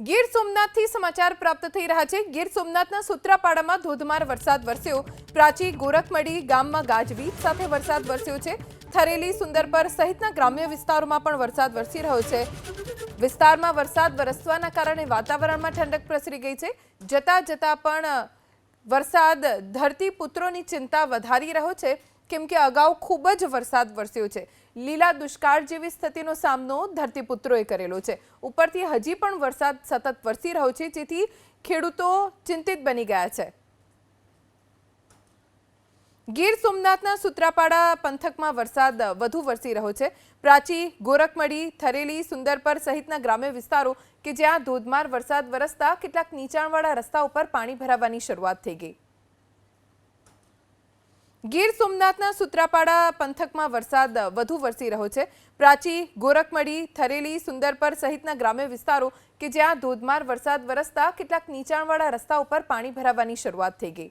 ગીર સોમનાથથી સમાચાર પ્રાપ્ત થઈ રહ્યા છે. ગીર સોમનાથના સૂત્રાપાડામાં ધોધમાર વરસાદ વરસ્યો. પ્રાચી ગોરખમડી ગામમાં ગાજવીજ સાથે વરસાદ વરસ્યો છે. થરેલી, સુંદરપર સહિતના ગ્રામ્ય વિસ્તારોમાં પણ વરસાદ વરસી રહ્યો છે. વિસ્તારમાં વરસાદ વરસવાના કારણે વાતાવરણમાં ઠંડક પ્રસરી ગઈ છે. જતા જતા પણ વરસાદ ધરતી પુત્રોની ચિંતા વધારી રહ્યો છે. કેમ કે અગાઉ ખૂબ જ વરસાદ વરસ્યો છે. લીલા દુષ્કાળ જેવી સ્થિતિનો સામનો ધરતીપુત્રોએ કરેલો છે. ઉપરથી હજી પણ વરસાદ સતત વરસી રહ્યો છે, જેથી ખેડૂતો ચિંતિત બની ગયા છે. ગીર સોમનાથના સુત્રાપાડા પંથકમાં વરસાદ વધુ વરસી રહ્યો છે. પ્રાચી ગોરખમડી થરેલી, સુંદરપર સહિતના ગ્રામ્ય વિસ્તારો કે જ્યાં ધોધમાર વરસાદ વરસતા કેટલાક નીચાણવાળા રસ્તા ઉપર પાણી ભરાવાની શરૂઆત થઈ ગઈ. ગીર સોમનાથના સુત્રાપાડા પંથકમાં વરસાદ વધુ વરસી રહ્યો છે. પ્રાચી ગોરખમડી થરેલી, સુંદરપર સહિતના ગ્રામ્ય વિસ્તારો કે જ્યાં ધોધમાર વરસાદ વરસતા કેટલાક નીચાણવાળા રસ્તા ઉપર પાણી ભરાવાની શરૂઆત થઈ ગઈ.